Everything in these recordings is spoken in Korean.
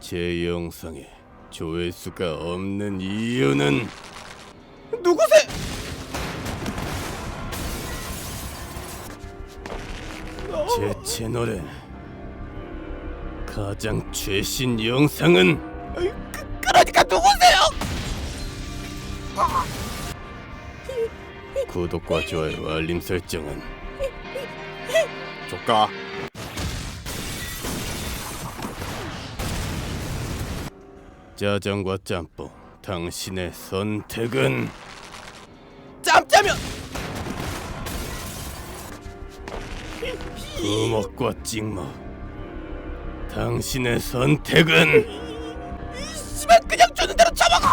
제 영상에 조회수가 없는 이유는 누구세? 제 채널에 가장 최신 영상은 그, 그러니까 누구세요? 구독과 좋아요 알림 설정은 조카 짜장과 짬뽕 당신의 선택은? 짬짜면! 부먹과 찍먹 당신의 선택은? 씨발 그냥 주는 대로 처먹어!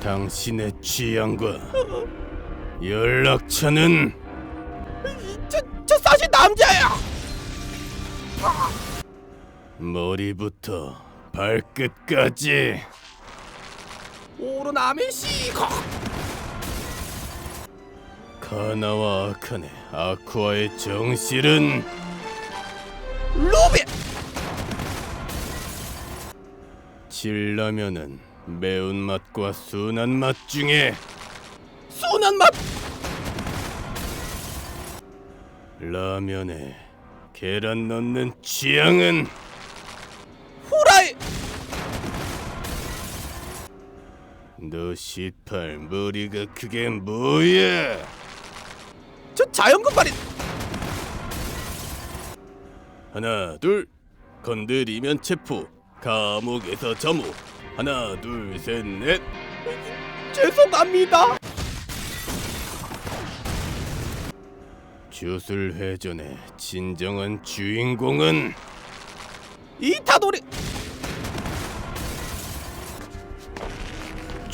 당신의 취향과 연락처는? 저, 저 사실 남자야 머리부터 발끝까지. 오르나미 시거. 카나와 아카네 아쿠아의 정실은 루비! 진라면은 매운맛과 순한 맛 중에 순한 맛! 라면에 계란 넣는 취향은 너 시팔 머리가 그게 뭐야? 저 자연금발이 하나 둘. 건드리면 체포. 감옥에서 점호. 하나 둘 셋 넷. 죄송합니다. 주술 회전의 진정한 주인공은 이타도리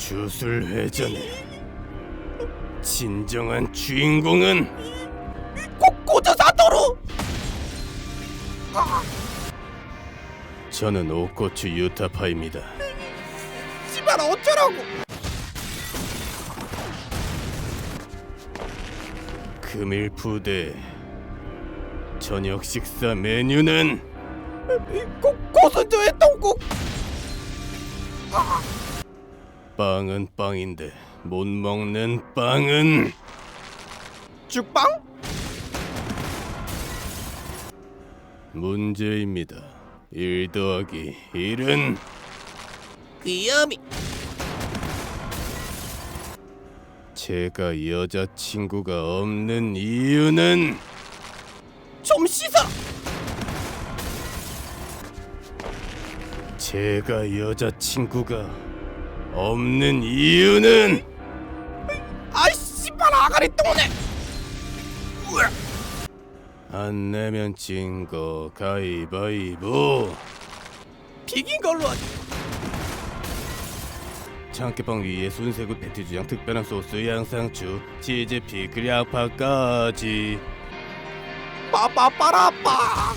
주술 회전의 진정한 주인공은 고, 고조사토루! 저는 오코츠 유타파입니다. 씨발 어쩌라고! 금일 부대 저녁 식사 메뉴는 고, 고순조의 똥국 빵은 빵인데 못 먹는 빵은 죽빵? 문제입니다. 1 더하기 1은 귀염이. 제가 여자친구가 없는 이유는 좀 씻어! 제가 여자친구가 없는 이유는? 아이 씨발 아가리 똥네! 안 내면 진 거 가위바위보. 비긴 걸로 하지. 참깨빵 위에 순세구 배티주장 특별한 소스 양상추 치즈 피클 양파까지. 빠빠빠라빠